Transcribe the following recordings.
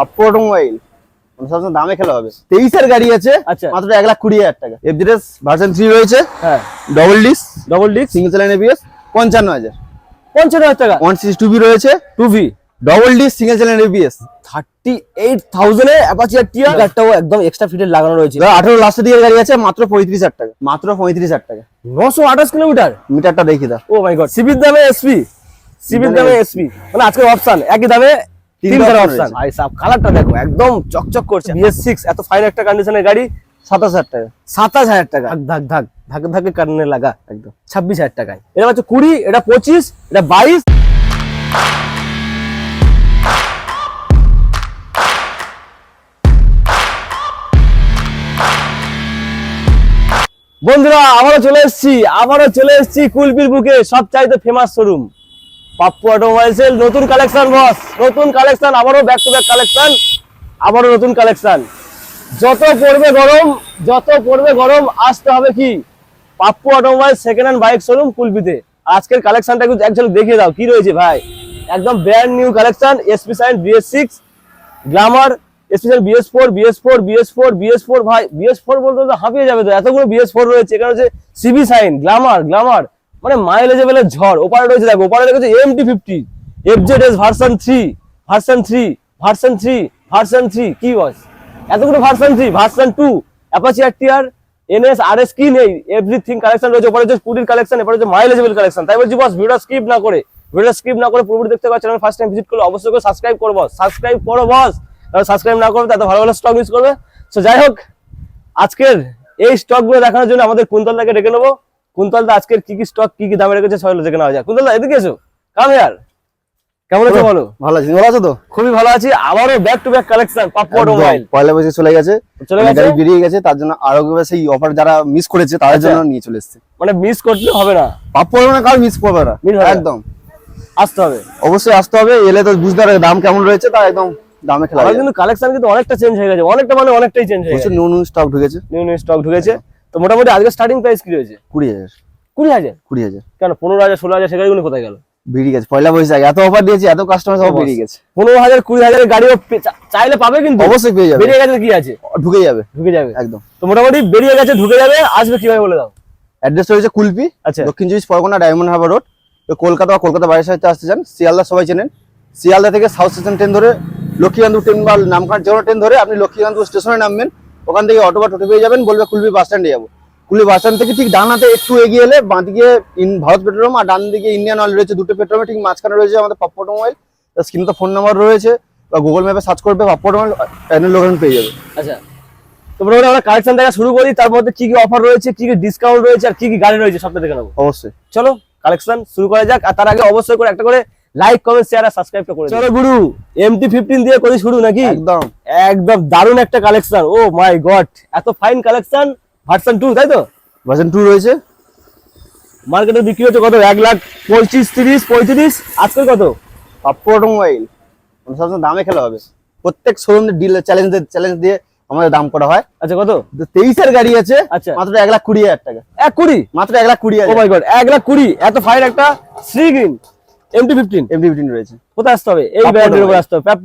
Pappu automobile সবসময় দামে খেলা হবে। তেইশের গাড়ি আছে আচ্ছা। মাত্র এক লাখ কুড়ি হাজার টাকা। এফডিএস ভার্সন থ্রি রয়েছে। হ্যাঁ। Double disc double disc single channel ABS পঞ্চান্ন হাজার। পঞ্চান্ন হাজার টাকা। ওয়ান সিক্স টু বি রয়েছে। Two V double disc single channel ABS thirty eight থাউজেন্ডে Apache R টিয়ার গাড়িটাও একদম এক্সট্রা ফিটের লাগানো রয়েছে। আঠারো লাস্টের দিকের গাড়ি আছে মাত্র পঁয়ত্রিশ হাজার টাকা। মাত্র পঁয়ত্রিশ হাজার টাকা। নশো আঠাশ কিলোমিটার। মিটারটা দেখি দাও। ও মাই গড সিবির দামে এসপি সিবির দামে এসপি মানে আজকের অপশন একই দামে তিন তিনটা ধরনের option. অপশন ভাই সাহেব কালারটা দেখো একদম চকচক করছে। এত ফাইন একটা কন্ডিশনের গাড়ি টাকা। সাতাশ হাজার টাকা। ধাক ধাক ধাক ধাক ধাকে কারণে লাগা একদম। ছাব্বিশ হাজার টাকায়। এটা হচ্ছে কুড়ি এটা পঁচিশ এটা বাইশ। বন্ধুরা আবারও চলে এসেছি আবারও চলে এসেছি কুলপির বুকে সব চাইতে ফেমাস শোরুম পাপ্পু অটোমোবাইলস এর নতুন কালেকশন বস। নতুন কালেকশন, আবারও ব্যাক টু ব্যাক কালেকশন, আবারও নতুন কালেকশন। যত পড়বে গরম, যত পড়বে গরম, আসতে হবে কি? Pappu automobile second hand bike showroom কুলপিতে। আজকের কালেকশনটা একটু একচুয়ালি দেখিয়ে দাও, কি রয়েছে ভাই? একদম brand new collection SP Shine BS six Glamour special BS four BS four BS four BS four ভাই বিএস ফোর বলতে হাঁপিয়ে যাবে তো, এতগুলো বিএস ফোর রয়েছে, এখানে হচ্ছে সিবি সাইন গ্লামার গ্লামার মানে মাইলেজেবলের ঝড়, ওপারে রয়েছে দেখো, ওপারে রয়েছে M T fifty F Z S version three version three version three version three কি বস এতগুলো version three version two Apache R TR NS R S কি নেই এভরিথিং কালেকশন রয়েছে, ওপরে হচ্ছে কুড়ির কালেকশন এরপরে হচ্ছে মাইলেজেবল কালেকশন তাই বলছি বস ভিডিও স্কিপ না করে ভিডিও স্কিপ না করে পুরোপুরি দেখতে পাচ্ছেন ফার্স্ট টাইম ভিজিট করলে অবশ্যই করে সাবস্ক্রাইব করব সাবস্ক্রাইব করো বস কারণ সাবস্ক্রাইব না করবে তাতে ভালো ভালো স্টক মিস করবে। সো যাই হোক, আজকের এই স্টকগুলো দেখানোর জন্য আমাদের কুন্তলদাকে ডেকে নেব। কুন্তলদা আজকের কি কি স্টক কি কি দামে রেখেছে সবাই দেখে নেওয়া যায় কুন্তলদা এদিকে এসো। কাম ইয়ার কেমন আছো বলো? ভালো আছি। ভালো আছো তো? খুবই ভালো আছি। আবারও ব্যাক টু ব্যাক কালেকশন একদম। অটোমোবাইল পয়লা বৈশাখ চলে গেছে। চলে গেছে? গাড়ি বেরিয়ে গেছে তার জন্য আরও সেই অফার যারা মিস করেছে তাদের আচ্ছা। জন্য নিয়ে চলে এসেছে। মানে মিস করতে হবে না? পাপ্পু মানে কার মিস করবে না। একদম। আসতে হবে। অবশ্যই আসতে হবে এলে তো বুঝতে পারবে দাম কেমন রয়েছে তা একদম দামে খেলা কিন্তু কালেকশন কিন্তু অনেকটা চেঞ্জ হয়ে গেছে। অনেকটা মানে অনেকটাই চেঞ্জ হয়ে গেছে। নিউ নিউ স্টক ঢুকেছে। নিউ নিউ স্টক ঢুকেছে। তো মোটামুটি আজকে স্টার্টিং প্রাইস কি রয়েছে? কুড়ি হাজার। কুড়ি হাজার? কুড়ি হাজার। কেন পনেরো হাজার ষোলো হাজার সে গাড়িগুলো কোথায় গেল? বেরিয়ে গেছে পয়লা বৈশাখ এত অফার দিয়েছে এত কাস্টমার সব। বেরিয়ে গেছে। পনেরো হাজার কুড়ি হাজারের গাড়িও চাইলে পাবে কিন্তু। অবশ্যই পেয়ে যাবে। বেরিয়ে গেছে কি আছে? ঢুকে যাবে। ঢুকে যাবে। একদম। তো মোটামুটি বেরিয়ে গেছে ঢুকে যাবে আসবে কীভাবে বলে দাও? অ্যাড্রেস রয়েছে কুলপি আচ্ছা। Dakshin Chabbish Pargana Diamond Harbour road Kolkata বা কলকাতা বাইরের সাথে আসতে চান শিয়ালদা সবাই চেনেন। শিয়ালদা থেকে সাউথ স্টেশন ট্রেন ধরে লক্ষ্মীকান্ত ট্রেন বা নামখানা কোনো ট্রেন ধরে আপনি লক্ষ্মীকান্ত স্টেশনে নামবেন। ওখান থেকে অটো বা টোটো পেয়ে যাবেন বলবে কুলপি বাস স্ট্যান্ডে যাব। কুলপি বাস স্ট্যান্ড থেকে ঠিক ডান হাতে একটু এগিয়ে এলে বাঁ দিকে ভারত পেট্রোল আর ডান দিকে ইন্ডিয়ান অয়েল রয়েছে দুটো পেট্রোল ঠিক মাঝখানে রয়েছে আমাদের পাপ্পু অটোমোবাইল স্ক্রিনে তো ফোন নাম্বার রয়েছে বা গুগল ম্যাপে সার্চ করবে পাপ্পু অটোমোবাইল লোকেশন পেয়ে যাবে। আচ্ছা। তো মোটামুটি আমরা কালেকশন দেখা শুরু করি তার মধ্যে কি কি অফার রয়েছে কি কি ডিসকাউন্ট রয়েছে আর কি কি গাড়ি রয়েছে সবটা দেখে নেব। অবশ্যই। চলো কালেকশন শুরু করা যাক আর তার আগে অবশ্যই করে একটা করে লাইক কমেন্ট শেয়ার আর সাবস্ক্রাইবটা করে চলো গুরু এমটি ফিফটিন দিয়ে করি শুরু নাকি? একদম। একদম দারুণ একটা কালেকশন ও মাই গড এত ফাইন কালেকশন ভার্সন টু তাই তো? ভার্সন টু রয়েছে। মার্কেটে বিক্রি হচ্ছে কত? এক লাখ পঁচিশ তিরিশ পঁয়ত্রিশ। আজকে কত? পাপ্পু অটোমোবাইল সবসময় দামে খেলা হবে। প্রত্যেক শোরুম ডিল চ্যালেঞ্জ চ্যালেঞ্জ দিয়ে আমাদের দাম করা হয়। আচ্ছা কত? তেইশের গাড়ি আছে। আচ্ছা। মাত্র এক লাখ কুড়ি হাজার টাকা। এক কুড়ি? মাত্র এক লাখ কুড়ি ও হাজার মাই গড এক লাখ কুড়ি। এত ফাইন একটা Shri green MT fifteen MD fifteen রয়েছে। কোথায় আসতে হবে? এই ব্র্যান্ডের উপর আসতে হবে। প্যাপ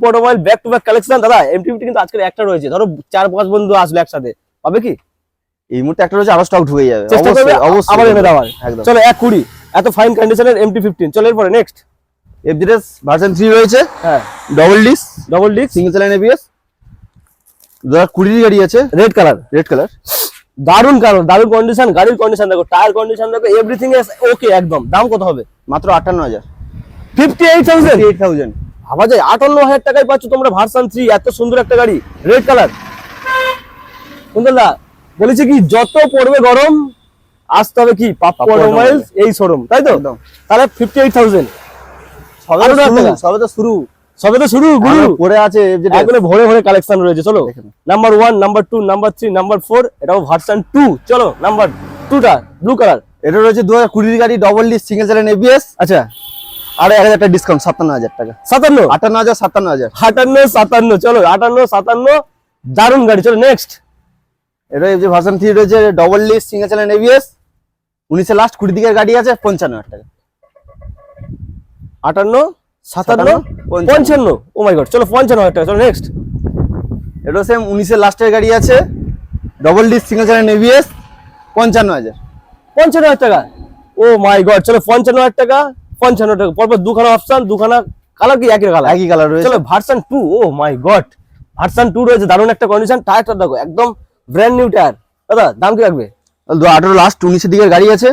ব্যাক টু ব্যাক কালেকশন দাদা এমটি ফিফটি কিন্তু একটা রয়েছে। ধরো চার পাঁচ বন্ধু একসাথে। পাবে কি? এই মুহূর্তে একটা রয়েছে আরও স্টক ঢুকে যাবে। চেষ্টা করবে অবশ্যই অবশ্যই। আবার এনে দেওয়ার। চলো এক কুড়ি। এত ফাইন কন্ডিশনের এমটি ফিফটিন চলো এরপরে নেক্সট এফডিএস ভার্সন থ্রি রয়েছে। হ্যাঁ। Double disc double disc single channel ABS দু হাজার কুড়ির গাড়ি আছে। রেড কালার রেড কালার দারুণ দারুণ কন্ডিশন গাড়ির কন্ডিশন দেখো টায়ার কন্ডিশন দেখো এভরিথিং ইজ ওকে একদম। দাম কত হবে? মাত্র আটান্ন হাজার। Fifty eight thousand eight thousand ভাবা যায় আটান্ন হাজার টাকায় পাচ্ছ তোমরা ভার্সন থ্রি এত সুন্দর একটা গাড়ি রেড কালার সুন্দরদা বলেছে কি যত পড়বে গরম আসতে হবে কি পাপ্পু পাপ্পু অটোমোবাইলস এই শোরুম তাই তো? তাহলে সবে তো শুরু সবে তো শুরু। সবে তো শুরু গুরু। পরে আছে ভরে ভরে কালেকশন রয়েছে চলো। Number one number two number three number four এটাও ভার্সন টু চলো নাম্বার টুটা ব্লু কালার এটা রয়েছে দু হাজার কুড়ির গাড়ি double disc single channel ABS আচ্ছা। আর এক হাজার টাকা ডিসকাউন্ট সাতান্ন হাজার টাকা। সাতান্ন? আটান্ন হাজার সাতান্ন হাজার। আটান্ন সাতান্ন চলো আটান্ন সাতান্ন দারুণ গাড়ি চলো নেক্সট এটা যে ভার্সন থ্রি রয়েছে double disc single channel ABS উনিশে লাস্ট কুড়ি দিকের গাড়ি আছে পঞ্চান্ন হাজার টাকা। আটান্ন সাতান্ন পঞ্চান্ন। পঞ্চান্ন। ও মাই গড চলো পঞ্চান্ন হাজার টাকা চলো নেক্সট এটা সেম উনিশের লাস্টের গাড়ি আছে double disc single channel ABS পঞ্চান্ন হাজার। পঞ্চান্ন হাজার টাকা। ও মাই গড চলো পঞ্চান্ন হাজার টাকা পঞ্চান্ন টাকা। পরপর দুখানা অপশন দুখানা কালার কি একই কালার একই কালার রয়েছে। চলো version two oh my god version two রয়েছে দারুণ একটা কন্ডিশন টায়ারটা দেখো একদম ব্র্যান্ড নিউ টায়ার দাদা দাম কি রাখবে? আঠারো লাস্ট উনিশের দিকের গাড়ি আছে।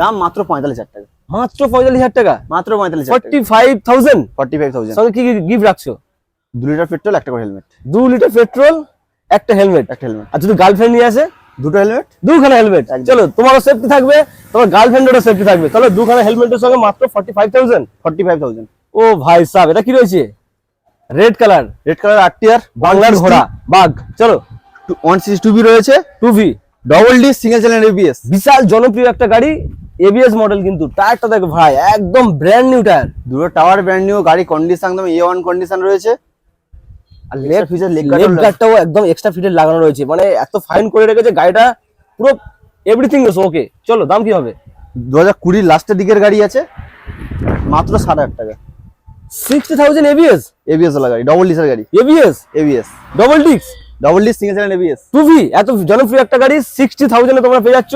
দাম মাত্র পঁয়তাল্লিশ হাজার টাকা। মাত্র পঁয়তাল্লিশ হাজার টাকা? মাত্র পঁয়তাল্লিশ forty five thousand forty five thousand কি কি গিফট রাখছো? দু লিটার পেট্রোল একটা করে হেলমেট দু লিটার পেট্রোল একটা হেলমেট একটা হেলমেট আর যদি গার্লফ্রেন্ড নিয়ে আসে? দুটো হেলমেট দুখানা হেলমেট চলো তোমারও সেফটি থাকবে তোমার গার্লফ্রেন্ডেরও সেফটি থাকবে। তাহলে দুখানা হেলমেটের সঙ্গে মাত্র forty five thousand forty five thousand ও ভাই সাহেব এটা কি রয়েছে? রেড কালার রেড কালার আট টিয়ার বাংলার ঘোড়া বাঘ। চলো। ওয়ান সিক্স টু বি রয়েছে। Two V double disc single channel ABS বিশাল জনপ্রিয় একটা গাড়ি এবিএস মডেল কিন্তু। টায়ারটা দেখো ভাই একদম ব্র্যান্ড নিউ টায়ার দুটো টাওয়ার ব্র্যান্ড নিউ গাড়ি কন্ডিশন একদম এ ওয়ান কন্ডিশন রয়েছে। আর লেগ leg লেগ গার্ডটাও একদম এক্সট্রা ফিটের লাগানো রয়েছে। মানে এত ফাইন করে রেখেছে গাড়িটা পুরো এভরিথিং ইজ ওকে চলো দাম কি হবে? দু হাজার কুড়ির লাস্টের দিকের গাড়ি আছে মাত্র সাত হাজার টাকা। Sixty thousand ABS ABS Ola গাড়ি ডবল ডিসের গাড়ি। এবিএস এবিএস ডবল ডিক্স double disc single channel ABS two V এত জনপ্রিয় একটা গাড়ি সিক্সটি থাউজেন্ডে তোমরা পেয়ে যাচ্ছ।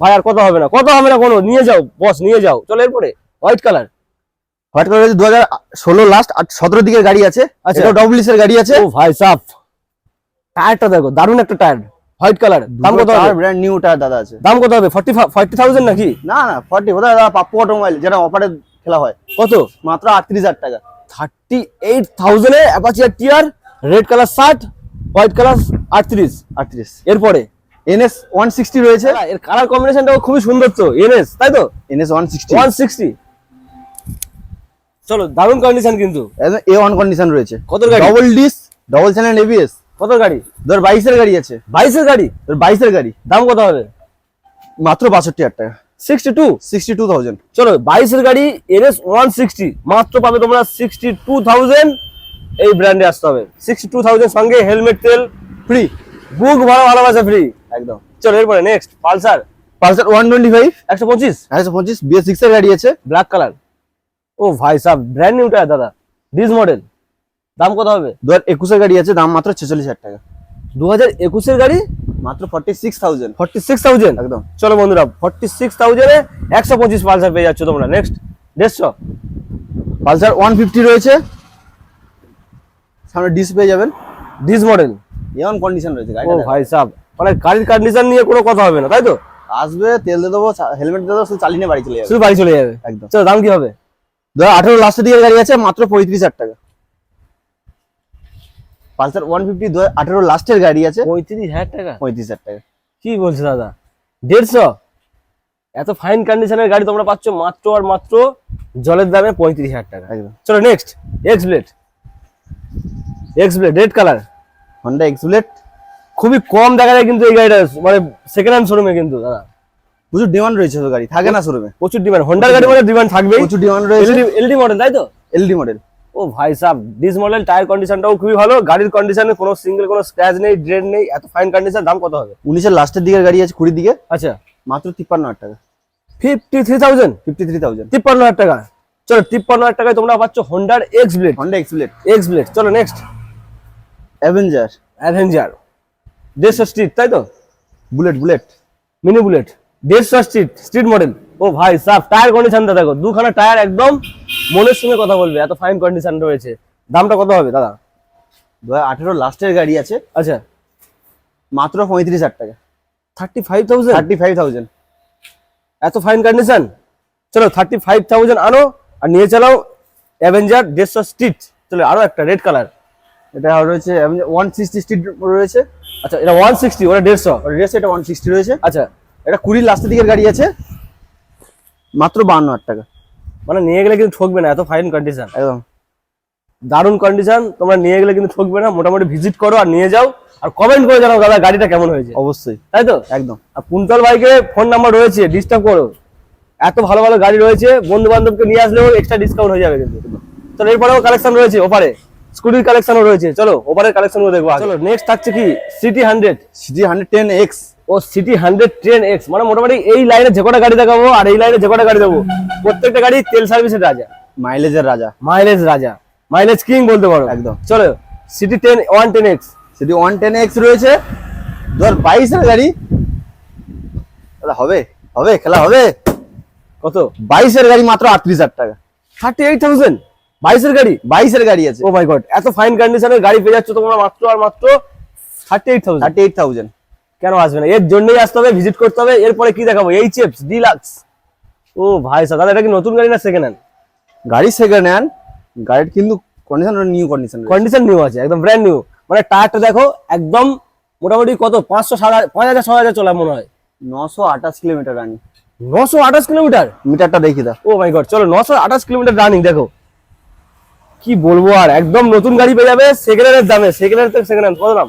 ভাই আর কত হবে না কত হবে না কোনো নিয়ে যাও বস নিয়ে যাও। চলো এরপরে হোয়াইট কালার হোয়াইট কালার দু হাজার ষোলো লাস্ট সতেরো দিকের গাড়ি আছে। আচ্ছা। ডবল ডিসের গাড়ি আছে। ও ভাই সাফ। টায়ারটা দেখো দারুণ একটা টায়ার হোয়াইট কালার দাম কত হবে? ব্র্যান্ড নিউ টায়ার দাদা আছে। দাম কত হবে? ফর্টি ফর্টি থাউজেন্ড নাকি? না না ফর্টি কোথায় দাদা পাপ্পু অটোমোবাইল যেটা অফারে খেলা হয়। কত? মাত্র আটত্রিশ হাজার টাকা। থার্টি এইট থাউজেন্ডে অ্যাপাচি টিয়ার রেড কালার ষাট হোয়াইট কালার আটত্রিশ। আটত্রিশ। এরপরে? এনএস ওয়ান সিক্সটি রয়েছে। এর কালার কম্বিনেশনটাও খুবই সুন্দর তো এনএস তাই তো? এনএস সিক্সটি ওয়ান সিক্সটি চলো দারুণ কন্ডিশন কিন্তু। এ ওয়ান কন্ডিশন রয়েছে। কত গাড়ি? Double disc double channel ABS কত গাড়ি? ধর বাইশের গাড়ি আছে। বাইশের গাড়ি? তোর বাইশের গাড়ি। দাম কত হবে? মাত্র বাষট্টি হাজার টাকা। Sixty two sixty two thousand চলো বাইশের গাড়ি এনএস ওয়ান সিক্সটি মাত্র পাবে তোমরা সিক্সটি টু থাউজেন্ড এই ব্র্যান্ডে আসতে হবে। সিক্সটি টু থাউজেন্ড সঙ্গে হেলমেট তেল ফ্রি বুক ভালো ভালোবাসা ফ্রি একদম। চলো এরপরে next Pulsar. Pulsar one twenty five একশো পঁচিশ। একশো পঁচিশ বিএস সিক্স এর গাড়ি আছে। ব্ল্যাক কালার ও ভাই সাহ ব্র্যান্ড নিউ টায়ার দাদা ডিস মডেল দাম কত হবে? দু হাজার একুশের গাড়ি আছে দাম মাত্র ছেচল্লিশ হাজার টাকা। দু হাজার একুশের গাড়ি? মাত্র forty six thousand forty six thousand একদম। চলো বন্ধুরা ফর্টি সিক্স থাউজেন্ডে একশো পঁচিশ পালসার পেয়ে যাচ্ছ তোমরা। নেক্সট দেড়শো পালসার ওয়ান ফিফটি রয়েছে। সামনে ডিস পেয়ে যাবেন। ডিস মডেল এমন কন্ডিশন রয়েছে ও ভাই সাহ মানে গাড়ির কন্ডিশন নিয়ে কোনো কথা হবে না তাই তো? আসবে তেল দিয়ে দেবো হেলমেট দিয়ে দেবো শুধু চালিয়ে বাড়ি চলে যাবে। শুধু বাড়ি চলে যাবে। একদম। চলো দাম কি হবে? দু হাজার আঠেরো লাস্টের দিকে গাড়ি আছে মাত্র পঁয়ত্রিশ হাজার টাকা। পালসার ওয়ান ফিফটি দু হাজার আঠেরো লাস্টের গাড়ি আছে পঁয়ত্রিশ হাজার টাকা? পঁয়ত্রিশ হাজার টাকা। কি বলছো দাদা? দেড়শো? এত ফাইন কন্ডিশনের গাড়ি তোমরা পাচ্ছ মাত্র আর মাত্র জলের দামে পঁয়ত্রিশ হাজার টাকা। একদম। চলো next X Blade X Blade red colour Honda এক্সবুলেট খুবই কম দেখা যায় কিন্তু এই গাড়িটা মানে সেকেন্ড হ্যান্ড শোরুমে কিন্তু দাদা। প্রচুর ডিমান্ড রয়েছে তো গাড়ি থাকে না শোরুমে প্রচুর ডিমান্ড হন্ডার গাড়ি মানে ডিমান্ড থাকবেই। প্রচুর ডিমান্ড রয়েছে। এলইডি মডেল তাই তো? এলডি মডেল ও ভাই সাহ ডিস মডেল টায়ার কন্ডিশনটাও খুবই ভালো গাড়ির কন্ডিশনে কোনো সিঙ্গেল কোনো স্ক্র্যাচ নেই ড্রেন নেই এত ফাইন কন্ডিশন দাম কত হবে? উনিশের লাস্টের দিকের গাড়ি আছে কুড়ি দিকে। আচ্ছা। মাত্র তিপ্পান্ন হাজার টাকা। Fifty three thousand fifty three thousand তিপ্পান্ন হাজার টাকা। চলো তিপ্পান্ন হাজার টাকায় তোমরা পাচ্ছ হন্ডার এক্স ব্লেড হন্ডা এক্সবুলেট এক্স ব্লেড চলো নেক্সট অ্যাভেঞ্জার অ্যাভেঞ্জার দেড়শো স্ট্রিট তাই তো? বুলেট বুলেট মিনি বুলেট দেড়শো স্ট্রিট স্ট্রিট মডেল ও ভাই সাফ টায়ার কন্ডিশনটা দেখো দুখানা টায়ার একদম মনের সঙ্গে কথা বলবে এত ফাইন কন্ডিশন রয়েছে। দামটা কত হবে দাদা? দু হাজার আঠেরো লাস্টের গাড়ি আছে। আচ্ছা। মাত্র পঁয়ত্রিশ হাজার টাকা। Thirty five thousand thirty five thousand এত ফাইন কন্ডিশন চলো থার্টি ফাইভ থাউজেন্ড আনো আর নিয়ে চালাও অ্যাভেঞ্জার দেড়শো স্ট্রিট চলো আরও একটা রেড কালার এটা রয়েছে ওয়ান সিক্সটি স্ট্রিট রয়েছে। আচ্ছা এটা ওয়ান সিক্সটি ওটা দেড়শো। রেস এটা ওয়ান সিক্সটি রয়েছে। আচ্ছা। এটা কুড়ির লাস্টের দিকের গাড়ি আছে। মাত্র বান্ন হাজার টাকা। মানে নিয়ে গেলে কিন্তু ঠকবে না এত ফাইন কন্ডিশন একদম। দারুণ কন্ডিশন তোমরা নিয়ে গেলে কিন্তু ঠকবে না মোটামুটি ভিজিট করো আর নিয়ে যাও। আর কমেন্ট করে জানাও দাদা গাড়িটা কেমন হয়েছে? অবশ্যই। তাই তো? একদম। আর কুন্তল ভাইকে ফোন নাম্বার রয়েছে ডিস্টার্ব করো। এত ভালো ভালো গাড়ি রয়েছে বন্ধু বান্ধবকে নিয়ে আসলেও এক্সট্রা ডিসকাউন্ট হয়ে যাবে কিন্তু। তো এরপরেও কালেকশন রয়েছে ওপারে স্কুটির কালেকশনও রয়েছে। চলো ওপারের কালেকশন দেখব চলো নেক্সট থাকছে কি? CT hundred CT hundred ten X ও সিটি হান্ড্রেড টেন এক্স মানে মোটামুটি এই লাইনে যে কটা গাড়ি দেখাবো আর এই লাইনে যে কটা গাড়ি দেবো প্রত্যেকটা গাড়ি তেল সার্ভিসের রাজা। মাইলেজের রাজা। মাইলেজ রাজা। মাইলেজ কিং বলতে পারো। একদম। চলো CT ten one ten X CT one ten X রয়েছে। দু হাজার বাইশের গাড়ি। হবে? হবে? খেলা হবে? কত? বাইশের গাড়ি মাত্র আটত্রিশ হাজার টাকা। থার্টি এইট থাউজেন্ড বাইশের গাড়ি? বাইশের গাড়ি আছে। ও মাই গড এত ফাইন কন্ডিশনের গাড়ি পেয়ে যাচ্ছ তোমরা মাত্র আর মাত্র thirty eight thousand thirty eight thousand কেন আসবে না? এর জন্যই আসতে হবে ভিজিট করতে হবে এরপরে কি দেখাবো? এইচ এফ ডিলাক্স ও ভাই সাহেব দাদা এটা কি নতুন গাড়ি না সেকেন্ড হ্যান্ড গাড়ি সেকেন্ড হ্যান্ড গাড়ির কিন্তু condition new condition condition new আছে একদম ব্র্যান্ড নিউ মানে টায়ারটা দেখো একদম মোটামুটি কত? পাঁচশো সাত পাঁচ হাজার ছ হাজার চলে মনে হয়। নশো আঠাশ কিলোমিটার রানি নশো আঠাশ কিলোমিটার? মিটারটা দেখি দা ও মাই গড চলো নশো আঠাশ কিলোমিটার রানিং দেখো। কি বলব আর? একদম নতুন গাড়ি পেয়ে যাবে সেকেন্ড হ্যান্ডের দামে সেকেন্ড হ্যান্ড থেকে সেকেন্ড হ্যান্ড কত দাম?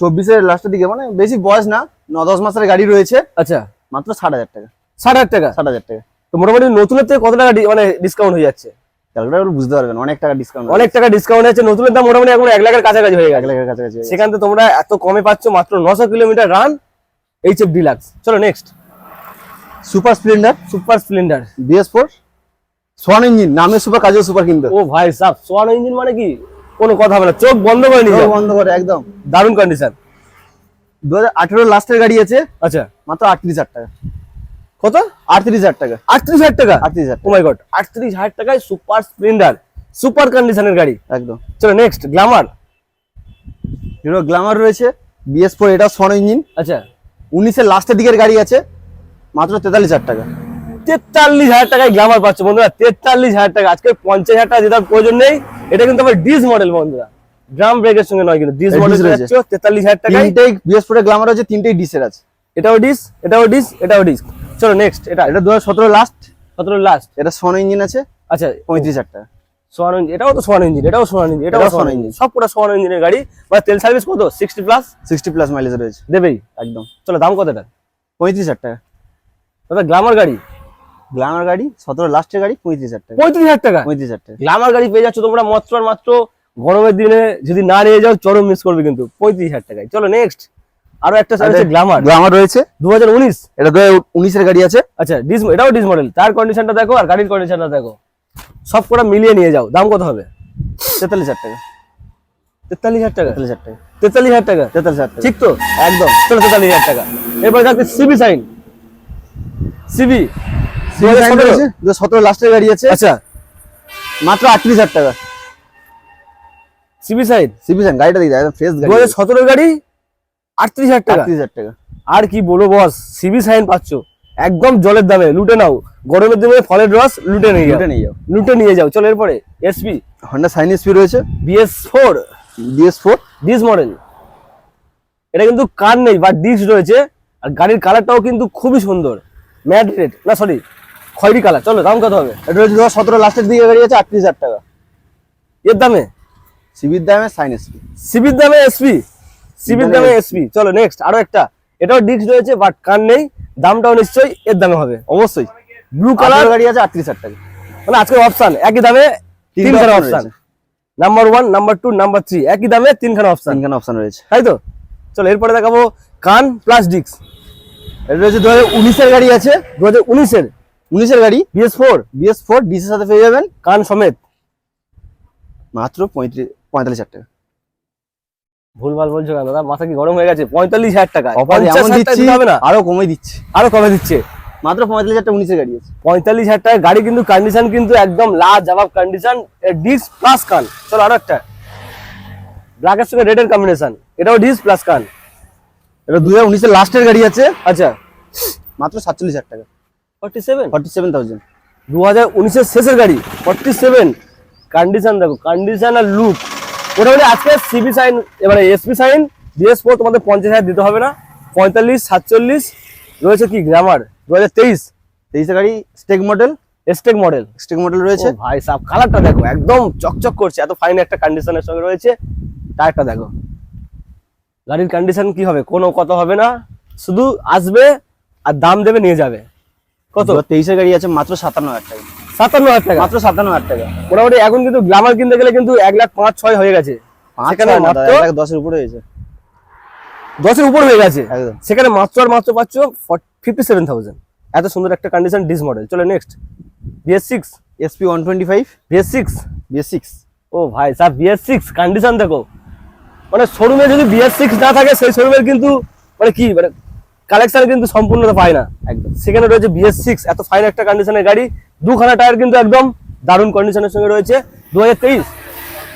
চব্বিশের লাস্টের দিকে মানে বেশি বয়স না ন দশ মাসের গাড়ি রয়েছে। আচ্ছা। মাত্র ষাট হাজার টাকা। ষাট হাজার টাকা? ষাট হাজার টাকা। তো মোটামুটি নতুনের থেকে কত টাকা মানে ডিসকাউন্ট হয়ে যাচ্ছে? ক্যালকুলেটার বুঝতে পারবেন অনেক টাকা ডিসকাউন্ট অনেক টাকা ডিসকাউন্ট আছে নতুনের দাম মোটামুটি এখন এক লাখের কাছাকাছি হয়ে এক লাখের কাছাকাছি সেখান থেকে তোমরা এত কমে পাচ্ছ মাত্র নশো kilometre run H F Deluxe চলো next super Splendor super Splendor BS four Schwann engine নামে সুপার কাজেও সুপার কিন্তু ও ভাই সাহ সোয়ান ইঞ্জিন মানে কি? কোনো কথা না চোখ বন্ধ করে নিয়ে বন্ধ করে একদম। দারুণ কন্ডিশন দু হাজার আঠেরো লাস্টের গাড়ি আছে আচ্ছা। মাত্র আটত্রিশ হাজার টাকা। কত? আটত্রিশ হাজার টাকা। আটত্রিশ হাজার টাকা? আটত্রিশ হাজার ও মাই গড আটত্রিশ হাজার টাকায় সুপার স্প্লেন্ডার সুপার কন্ডিশনের গাড়ি। একদম। চলো নেক্সট গ্ল্যামার হিরো গ্ল্যামার রয়েছে বিএস ফোর এটা সোয়ান ইঞ্জিন। আচ্ছা। উনিশের লাস্টের দিকের গাড়ি আছে মাত্র তেতাল্লিশ হাজার টাকা। তেতাল্লিশ হাজার টাকায় গ্ল্যামার পাচ্ছ বন্ধুরা তেতাল্লিশ হাজার টাকা। আজকে পঞ্চাশ হাজার টাকা যেটার প্রয়োজন নেই এটা কিন্তু আমার ডিস মডেল বন্ধুরা। ড্রাম ব্রেকের সঙ্গে নয় কিন্তু ডিস মডেল তেতাল্লিশ হাজার টাকা তিনটেই বিএস ফোর গ্ল্যামার আছে তিনটেই ডিসের আছে। এটাও ডিস এটাও ডিস এটাও ডিস চলো নেক্সট এটা। এটা দু হাজার সতেরো লাস্ট সতেরো লাস্ট এটা সোয়ান ইঞ্জিন আছে আচ্ছা পঁয়ত্রিশ হাজার টাকা। সোয়ান ইঞ্জিন এটাও তো সোয়ান ইঞ্জিন এটাও সোয়ান ইঞ্জিন এটাও সোয়ান ইঞ্জিন সব কটা সোয়ান ইঞ্জিনের গাড়ি। মানে তেল সার্ভিস কত? Sixty plus sixty plus mileage রয়েছে। দেবেই। একদম। চলো দাম কত এটা? পঁয়ত্রিশ হাজার টাকা। দাদা গ্ল্যামার গাড়ি। গ্ল্যামার গাড়ি সতেরো লাস্টের গাড়ি পঁয়ত্রিশ হাজার টাকা। পঁয়ত্রিশ হাজার টাকা? পঁয়ত্রিশ হাজার টাকা। গ্ল্যামার গাড়ি পেয়ে যাচ্ছ তোমরা মাত্র আর মাত্র গরমের দিনে যদি না নিয়ে যাও চরম মিস করবে কিন্তু। পঁয়ত্রিশ হাজার টাকায়। চলো নেক্সট আরও একটা আছে গ্ল্যামার গ্ল্যামার রয়েছে। দু হাজার উনিশ। এটা দু হাজার উনিশের গাড়ি আছে। আচ্ছা ডিস এটাও ডিস মডেল তার কন্ডিশনটা দেখো আর গাড়ির কন্ডিশনটা দেখো। সব কটা মিলিয়ে নিয়ে যাও। দাম কত হবে? তেতাল্লিশ হাজার টাকা। তেতাল্লিশ হাজার টাকা? তেতাল্লিশ হাজার টাকা। তেতাল্লিশ হাজার টাকা? তেতাল্লিশ হাজার টাকা। ঠিক তো? একদম। চলো তেতাল্লিশ হাজার টাকা। এরপর থাকছে সিবি সাইন সিবি সতেরো? লাস্টের গাড়ি আছে আচ্ছা। মাত্র আটত্রিশ হাজার টাকা। সিবি সাইন সিভিশন গাড়িটা দিকে একদম ফ্রেশ গাড়ি। হাজার সতেরো গাড়ি আটত্রিশ হাজার টাকা। আটত্রিশ হাজার টাকা। আর কি বলব বস সিবি সাইন পাচ্ছ? একদম জলের দামে লুটে নাও। গরমের দিনে ফলের রস লুটে নিয়ে যাও। এটা নিয়ে যাও। লুটে নিয়ে যাও। চলো এরপরে এসপি হন্ডা সাইন এসপি রয়েছে। BS four BS four disc model এটা কিন্তু কার নেই বা ডিস রয়েছে। আর গাড়ির কালারটাও কিন্তু খুবই সুন্দর। ম্যাট রেড না সরি খয়েরি কালার। চলো দাম কত হবে? এটা রয়েছে দু হাজার সতেরো লাস্টের দিকে আছে আটত্রিশ হাজার টাকা। এর দামে? সিবির দামে সাইন এসপি। সিবির দামে এসপি? সিবির দামে এসপি। চলো নেক্সট আরও একটা। এটাও ডিস্ক রয়েছে বাট কার নেই? দামটাও নিশ্চয়ই এর দামে হবে। অবশ্যই। ব্লু কালার গাড়ি আছে আটত্রিশ হাজার টাকা। মানে আজকের অপশান একই দামে তিনখানা option number one number two number three একই দামে তিনখানা অপশান তিনখানে অপশান রয়েছে। তাই তো? চলো এরপরে দেখাবো কান প্লাস ডিস্ক এটা রয়েছে দু হাজার উনিশের গাড়ি আছে। দু হাজার উনিশের। উনিশের গাড়ি? বিএস ফোর বিএস ফোর ডিসের সাথে পেয়ে যাবেন কান সমেত। মাত্র পঁয়ত্রিশ পঁয়তাল্লিশ হাজার টাকা। ভুলভাল বলছো কেন? দাদা মাথা কি গরম হয়ে গেছে? পঁয়তাল্লিশ হাজার টাকা অফার এমন দিচ্ছি হবে না? আরও কমে দিচ্ছি। আরও কমে দিচ্ছে। মাত্র পঁয়তাল্লিশ হাজার টাকা উনিশের গাড়ি আছে। পঁয়তাল্লিশ হাজার টাকা গাড়ি কিন্তু কন্ডিশন কিন্তু একদম লা জবাব কন্ডিশন ডিস প্লাস কান। চলো আরও একটা। ব্ল্যাকের সঙ্গে রেডের কম্বিনেশন এটাও ডিস প্লাস কান। এটা দু হাজার উনিশের লাস্টের গাড়ি আছে। আচ্ছা। মাত্র সাতচল্লিশ হাজার টাকা। Forty seven forty seven thousand দু হাজার উনিশের শেষের গাড়ি ফর্টি সেভেন কন্ডিশন দেখো কন্ডিশন আর লুক মোটামুটি আজকে সিবি সাইন এবারে এসপি সাইন বিএস ফোর তোমাদের পঞ্চাশ হাজার দিতে হবে না। পঁয়তাল্লিশ সাতচল্লিশ রয়েছে কি গ্রামার দু হাজার তেইশ। তেইশের গাড়ি স্টেক মডেল এসটেক মডেল স্টেক মডেল রয়েছে। ভাই সাহ কালারটা দেখো একদম চকচক করছে এত ফাইন একটা কন্ডিশনের সঙ্গে রয়েছে। টায়ারটা দেখো। গাড়ির কন্ডিশন কি হবে কোনো কত হবে না। শুধু আসবে আর দাম দেবে নিয়ে যাবে। কত? তেইশের গাড়ি আছে মাত্র সাতান্ন হাজার টাকা। সাতান্ন হাজার টাকা? মাত্র সাতান্ন হাজার টাকা। মোটামুটি এখন কিন্তু গ্লামার কিনতে গেলে কিন্তু এক লাখ পাঁচ ছয় হয়ে গেছে। দশের উপরে হয়েছে। দশের উপর হয়ে গেছে? সেখানে মাত্র আর মাত্র পাচ্ছ ফিফটি সেভেন থাউজেন্ড এত সুন্দর একটা কন্ডিশন ডিস মডেল চলো next BS six SP one twenty five BS six BS six ও ভাই স্যার বিএস সিক্স কন্ডিশন দেখো। মানে শোরুমে যদি বিএস সিক্স না থাকে সেই শোরুমের কিন্তু মানে কি মানে কালেকশন কিন্তু সম্পূর্ণতা পায় না। একদম। সেখানে রয়েছে বিএস সিক্স এত ফাইন একটা কন্ডিশনের গাড়ি। দুখানা টায়ার কিন্তু একদম দারুণ কন্ডিশনের সঙ্গে রয়েছে। দু হাজার তেইশ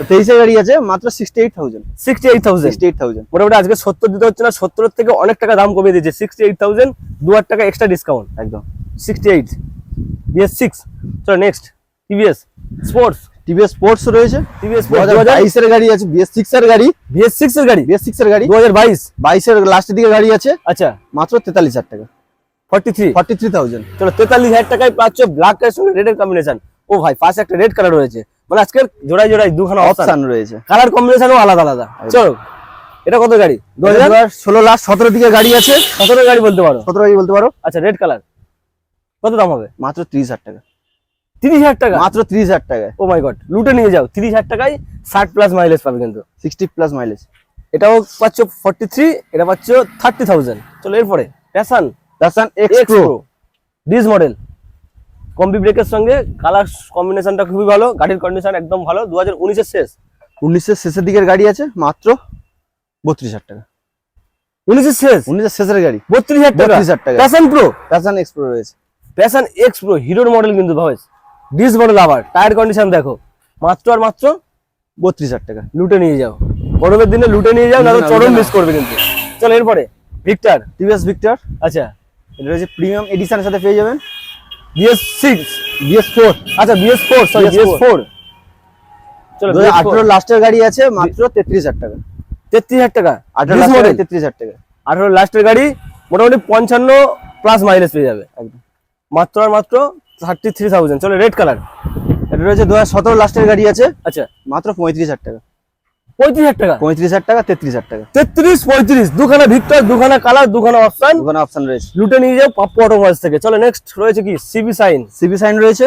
তেইশে গাড়ি আছে মাত্র sixty eight thousand sixty eight thousand sixty eight thousand মোটামুটি আজকে সত্তর দিতে হচ্ছে না সত্তরের থেকে অনেক টাকা দাম কমিয়ে দিয়েছে। সিক্সটি এইট থাউজেন্ড দু হাজার টাকা এক্সট্রা ডিসকাউন্ট একদম। সিক্সটি এইট বিএস সিক্স চলো next TVS sports TVS sports রয়েছে। টিভিএস দু হাজার বাইশের গাড়ি আছে বিএস সিক্স এর গাড়ি। বিএস সিক্স এর গাড়ি? বিএস সিক্স এর গাড়ি। দু হাজার বাইশ? বাইশের লাস্টের দিকে গাড়ি আছে। আচ্ছা। মাত্র তেতাল্লিশ হাজার টাকা। Forty three forty three thousand চলো তেতাল্লিশ হাজার টাকায় পাচ্ছ ব্ল্যাক কালার সঙ্গে রেডের কম্বিনেশন ও ভাই পাশে একটা রেড কালার রয়েছে। মানে আজকের জোড়াই জোড়াই দুখানা অপশন রয়েছে। কালার কম্বিনেশনও আলাদা আলাদা। চলো এটা কত গাড়ি? দু দু হাজার হাজার ষোলো লাস্ট সতেরো দিকে গাড়ি আছে। সতেরো গাড়ি বলতে পারো। সতেরো গাড়ি বলতে পারো। আচ্ছা রেড কালার কত দাম হবে? মাত্র ত্রিশ হাজার টাকা। তিরিশ হাজার টাকা। মাত্র ত্রিশ হাজার টাকায়। ও মাই গড লুটে নিয়ে যাও তিরিশ হাজার টাকায় ষাট প্লাস মাইলেজ পাবে কিন্তু। সিক্সটি প্লাস মাইলেজ এটাও পাচ্ছ ফর্টি থ্রি এটা পাচ্ছ থার্টি থাউজেন্ড চলো এরপরে Passion Passion X Pro disc model combi ব্রেকের সঙ্গে কালার কম্বিনেশনটা খুবই ভালো গাড়ির কন্ডিশন একদম ভালো দু হাজার উনিশের শেষ। উনিশের শেষের দিকের গাড়ি আছে মাত্র বত্রিশ হাজার টাকা। উনিশের শেষ? উনিশের শেষের গাড়ি। বত্রিশ হাজার টাকা। টাকা। Passion Pro Passion X Pro রয়েছে। প্যাশন এক্স প্রো হিরোর মডেল কিন্তু ভাই ডিস মডেল আবার টায়ার কন্ডিশন দেখো। মাত্র আর মাত্র বত্রিশ হাজার টাকা। লুটে নিয়ে যাও। গরমের দিনে লুটে নিয়ে যাও না চরম মিস করবে কিন্তু। চলো এরপরে ভিক্টর টিভিএস ভিক্টর আচ্ছা। এটা রয়েছে প্রিমিয়াম এডিশনের সাথে পেয়ে যাবেন। বিএস সিক্স বিএস ফোর আচ্ছা BS four sorry BS4 BS four চলো আঠেরো লাস্টের গাড়ি আছে মাত্র তেত্রিশ হাজার টাকা। তেত্রিশ হাজার টাকা। আঠেরো মডেল তেত্রিশ হাজার টাকা। আঠারো লাস্টের গাড়ি মোটামুটি পঞ্চান্ন প্লাস মাইলেজ পেয়ে যাবে। একদম। মাত্র আর মাত্র থার্টি থ্রি থাউজেন্ড চলো রেড কালার এটা রয়েছে দু হাজার সতেরো লাস্টের গাড়ি আছে। আচ্ছা। মাত্র পঁয়ত্রিশ হাজার টাকা। পঁয়ত্রিশ হাজার টাকা? পঁয়ত্রিশ হাজার টাকা তেত্রিশ হাজার টাকা। তেত্রিশ পঁয়ত্রিশ। দুখানা ভিক্টর দুখানা কালার দুখানা অপশন ওখানে অপশন রয়েছে। লুটে নিয়ে যাও পাপ্পু অটোমোবাইলস থেকে। চলো নেক্সট রয়েছে কি? সিবি সাইন সিবি সাইন রয়েছে।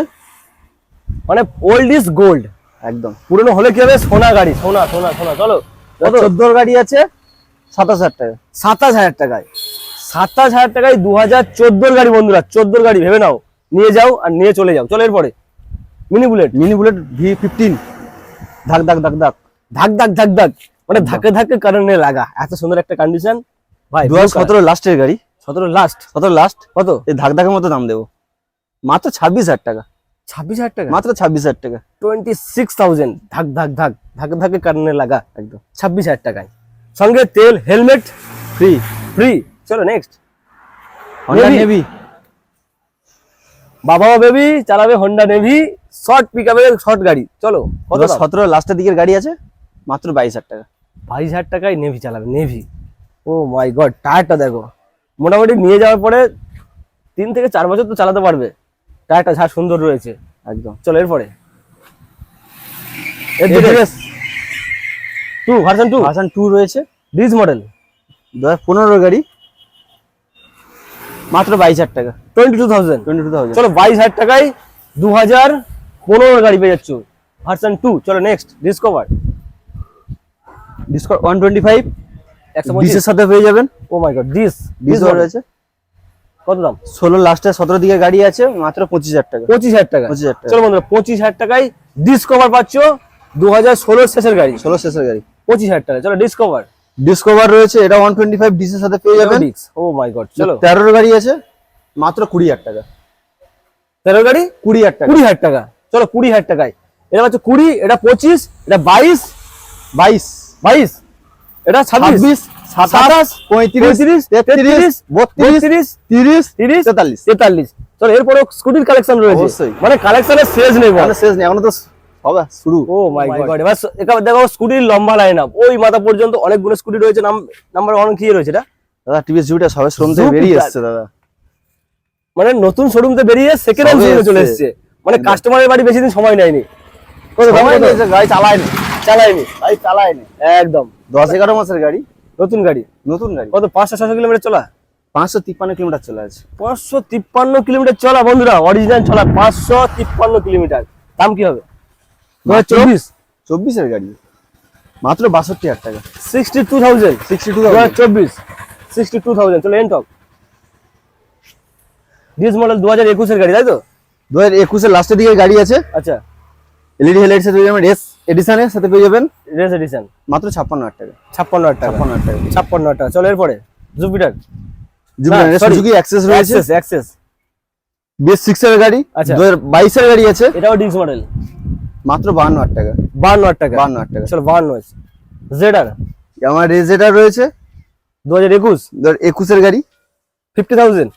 মানে ওল্ড ইজ গোল্ড একদম। পুরনো হলে কি হবে? সোনা গাড়ি। সোনা সোনা সোনা। চলো চোদ্দোর গাড়ি আছে সাতাশ হাজার টাকা। সাতাশ হাজার টাকায়। সাতাশ হাজার টাকায় দু হাজার চোদ্দোর গাড়ি বন্ধুরা। চোদ্দোর গাড়ি ভেবে নাও। নিয়ে যাও আর নিয়ে চলে যাও। চলো এরপরে। Mini bullet mini bullet V fifteen ধাক ধাক ধাক ধাক। ধাক ধাক ধাক ধাক। মানে ধাকে ধাকে। কারণে লাগা। এত সুন্দর একটা কন্ডিশন ভাই দু হাজার সতেরো লাস্টের গাড়ি। সতেরো লাস্ট সতেরো লাস্ট কত? এই ধাক ধাকের মতো দাম দেবো। মাত্র ছাব্বিশ হাজার টাকা। ছাব্বিশ হাজার টাকা? মাত্র ছাব্বিশ হাজার টাকা। টোয়েন্টি সিক্স থাউজেন্ড ধাক ধাক ধাক। ধাকে ধাকে কারণে লাগা। একদম। ছাব্বিশ হাজার টাকায়। সঙ্গে তেল হেলমেট। ফ্রি ফ্রি চলো নেক্সট নেভি বাবা বেবি চালাবে Honda Navi short pick short গাড়ি। চলো কত? সতেরো লাস্টের দিকের গাড়ি আছে মাত্র বাইশ হাজার টাকা। বাইশ হাজার টাকায় নেভি চালাবে নেভি ও মাই গড টায়ারটা দেখো। মোটামুটি নিয়ে যাওয়ার পরে তিন থেকে চার বছর তো চালাতে পারবে। টায়ারটা যা সুন্দর রয়েছে। একদম। চলো এরপরে। Two version two version two রয়েছে। ডিস মডেল দু হাজার পনেরো গাড়ি। মাত্র বাইশ হাজার টাকা। Twenty two thousand twenty two thousand চলো বাইশ হাজার টাকায় দু হাজার পনেরো গাড়ি পেয়ে যাচ্ছ ভার্সন টু চলো next Discover discount one twenty five ডিসের সাথে পেয়ে যাবেন। Oh my god disc disc রয়েছে। কত দাম? ষোলো লাস্টে সতেরো দিকে গাড়ি আছে মাত্র পঁচিশ হাজার টাকা। পঁচিশ হাজার টাকা। পঁচিশ হাজার টাকা। চলো বন্ধুরা পঁচিশ হাজার টাকায় ডিসকভার পাচ্ছ দু হাজার ষোলোর শেষের গাড়ি। ষোলো শেষের গাড়ি। পঁচিশ হাজার টাকা চলো ডিসকভার ডিসকভার রয়েছে এটা 125 ডিসের সাথে পেয়ে যাবেন। ও মাই গড চলো। 13 এর গাড়ি আছে মাত্র 20000 টাকা। 13 গাড়ি? 20000 টাকা। 20000 টাকা। চলো 20000 হাজার টাকায়। এটা হচ্ছে 20 এটা 25 এটা 22 22 22 এটা 26 27 35 33 32 33 30 43 43 চলো এরপরও স্কুটির কালেকশন রয়েছে। মানে কালেকশনের শেষ নেই মানে শেষ নেই এখন তো হবে শুরু। ও মাই গড এবার দেখো স্কুটির লম্বা লাইন আপ ওই মাথা পর্যন্ত অনেকগুলো স্কুটি রয়েছে নাম নাম্বার কি রয়েছে এটা? দাদা টিভিএস জুটা সবে শ্রম থেকে বেরিয়ে এসছে দাদা। মানে নতুন শোরুম থেকে বেরিয়ে সেকেন্ড হ্যান্ড শোরুমে চলে এসছে। মানে কাস্টমারের বাড়ি বেশি দিন সময় নেয়নি। গাড়ি চালায়নি। চালায়নি। গাড়ি চালায়নি। একদম। দশ এগারো মাসের গাড়ি। নতুন গাড়ি। নতুন গাড়ি। কত পাঁচশো ছশো কিলোমিটার চলা? পাঁচশো তিপ্পান্ন কিলোমিটার চলে আছে। পাঁচশো তিপ্পান্ন কিলোমিটার চলা বন্ধুরা অরিজিনাল চলা পাঁচশো তিপ্পান্ন কিলোমিটার। দাম কি হবে? চব্বিশ। চব্বিশের গাড়ি। মাত্র বাষট্টি হাজার টাকা। Sixty two thousand sixty two হাজার চব্বিশ। সিক্সটি টু থাউজেন্ড চলো এন টপ ডিএস মডেল দু হাজার একুশের গাড়ি তাই তো? দু হাজার একুশের লাস্টের দিকে গাড়ি আছে। আচ্ছা। এলইডি হেডলাইট পেয়ে যাবেন এস এডিশনের সাথে পেয়ে যাবেন। রেস এডিশন মাত্র ছাপ্পান্ন হাজার টাকা। ছাপ্পান্ন হাজার টাকা। ছাপ্পান্ন হাজার টাকা। ছাপ্পান্ন হাজার টাকা। চলো এরপরে। Jupiter Jupiter. সুজুকি অ্যাক্সেস রয়েছে। অ্যাক্সেস বিএস সিক্স এর গাড়ি। আচ্ছা। দু হাজার বাইশের গাড়ি আছে। এটাও ডিক্স মডেল মাত্র বাহান্ন হাজার টাকা। বান্ন হাজার টাকা? বাহান্ন হাজার টাকা। চলো বান্ন জেডার? আমার রেজেটার রয়েছে? দু হাজার একুশ? দু হাজার একুশের গাড়ি। Fifty thousand?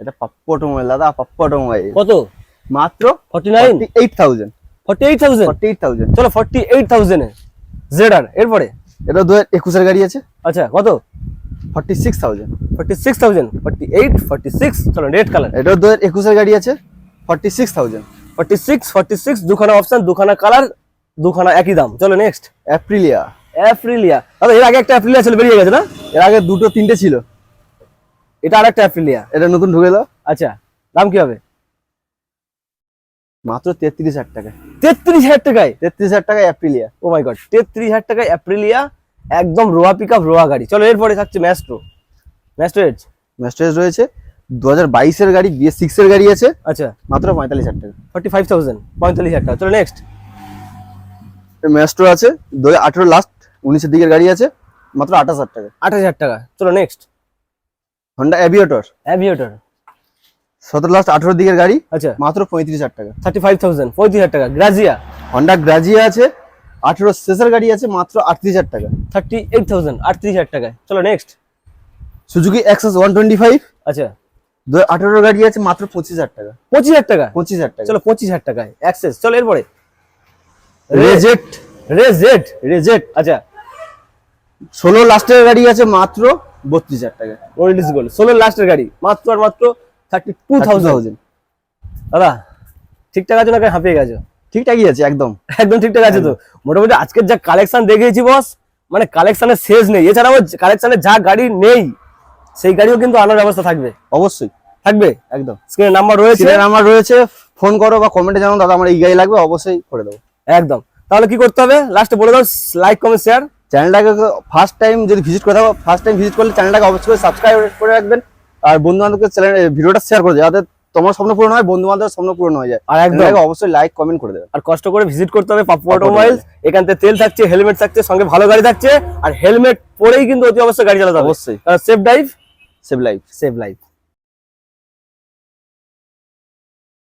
এটা পাপ্পু অটোমোবাইল দাদা পাপ্পু অটোমোবাইল। কত? মাত্র forty nine? Eight thousand. Forty eight thousand? Forty eight thousand. চলো ফর্টি এইট থাউজেন্ডে। জেডার এরপরে? এটা দু হাজার একুশের গাড়ি আছে। আচ্ছা কত? Forty six thousand. Forty six thousand. Forty eight forty six. চলো রেড কালার এটাও দু হাজার একুশের গাড়ি আছে। Forty six thousand. Forty six forty six দুখানা অপশন দুখানা কালার দুখানা একই দাম। চলো নেক্সট অ্যাপ্রিলিয়া অ্যাপ্রিলিয়া দাদা এর আগে একটা অ্যাপ্রিলিয়া ছিল বেরিয়ে গেছে না? এর আগে দুটো তিনটে ছিল। এটা আর একটা অ্যাপ্রিলিয়া এটা নতুন ঢুকে এলো আচ্ছা দাম কি হবে? মাত্র তেত্রিশ হাজার টাকা তেত্রিশ হাজার টাকায়? তেত্রিশ হাজার টাকায় অ্যাপ্রিলিয়া ও মাই গড তেত্রিশ হাজার টাকায় অ্যাপ্রিলিয়া একদম রোয়া পিক আপ রোয়া গাড়ি। চলো এরপরে থাকছে ম্যাস্ট্রো ম্যাস্ট্রো এজ ম্যাস্টার্স রয়েছে। দু হাজার বাইশের গাড়ি বিএস সিক্স এর গাড়ি আছে। আচ্ছা। মাত্র পঁয়তাল্লিশ হাজার টাকা। Forty five thousand. পঁয়তাল্লিশ হাজার টাকা। চলো নেক্সট ম্যাস্ট্রো আছে দু হাজার আঠেরো লাস্ট উনিশের দিকের গাড়ি আছে মাত্র আঠাশ হাজার টাকা। আঠাশ হাজার টাকা। চলো নেক্সট হন্ডা অ্যাভিয়েটর অ্যাভিয়েটর সতেরো লাস্ট আঠেরো দিকের গাড়ি আচ্ছা। মাত্র পঁয়ত্রিশ হাজার টাকা। থার্টি ফাইভ থাউজেন্ড পঁয়ত্রিশ হাজার টাকা। গ্রাজিয়া হন্ডা গ্রাজিয়া আছে আঠেরো শেষের গাড়ি আছে মাত্র আটত্রিশ হাজার টাকা। থার্টি এইট থাউজেন্ড আটত্রিশ হাজার টাকায়। চলো next Suzuki Access one twenty five আচ্ছা। আঠেরো গাড়ি আছে মাত্র পঁচিশ হাজার টাকা। পঁচিশ হাজার টাকা? পঁচিশ হাজার টাকা। চলো পঁচিশ হাজার টাকায়। অ্যাক্সেস চলো এরপরে। রেজেট রেজেট রেজেট আচ্ছা। ষোলো লাস্টের গাড়ি আছে মাত্র বত্রিশ হাজার টাকা। ওল্ড ইজ গোল্ড ষোলো লাস্টের গাড়ি মাত্র আর মাত্র থার্টি টু থাউজেন্ড। দাদা ঠিকঠাক আছে নাকি হাঁপিয়ে গেছো? ঠিকঠাকই আছে একদম। একদম ঠিকঠাক আছে তো? মোটামুটি আজকের যা কালেকশন দেখিয়েছি বস মানে কালেকশনের শেষ নেই। এছাড়াও কালেকশনের যা গাড়ি নেই সেই গাড়িও কিন্তু আনার ব্যবস্থা থাকবে। অবশ্যই। থাকবে? একদম। স্ক্রিনের নাম্বার রয়েছে? নাম্বার রয়েছে ফোন করো বা কমেন্টে জানাও দাদা আমার এই গাড়ি লাগবে অবশ্যই করে দেবো। একদম। তাহলে কি করতে হবে? লাস্টে বলে দাও লাইক কমেন্ট শেয়ার চ্যানেলটাকে ফার্স্ট টাইম যদি ভিজিট করে থাকো ফার্স্ট টাইম ভিজিট করলে চ্যানেলটাকে অবশ্যই সাবস্ক্রাইব করে রাখবেন। আর বন্ধু বান্ধবকে চ্যানেল ভিডিওটা শেয়ার করে দেবে যাতে তোমার স্বপ্ন পূরণ হয় বন্ধু বান্ধবের স্বপ্ন পূরণ হয়ে যায়। আর একদম। অবশ্যই লাইক কমেন্ট করে দেবে। আর কষ্ট করে ভিজিট করতে হবে পাপ্পু অটোমোবাইল এখান থেকে তেল থাকছে হেলমেট থাকছে সঙ্গে ভালো গাড়ি থাকছে আর হেলমেট পরেই কিন্তু অতি অবশ্যই গাড়ি চালাতে হবে। অবশ্যই। Safe drive save life save life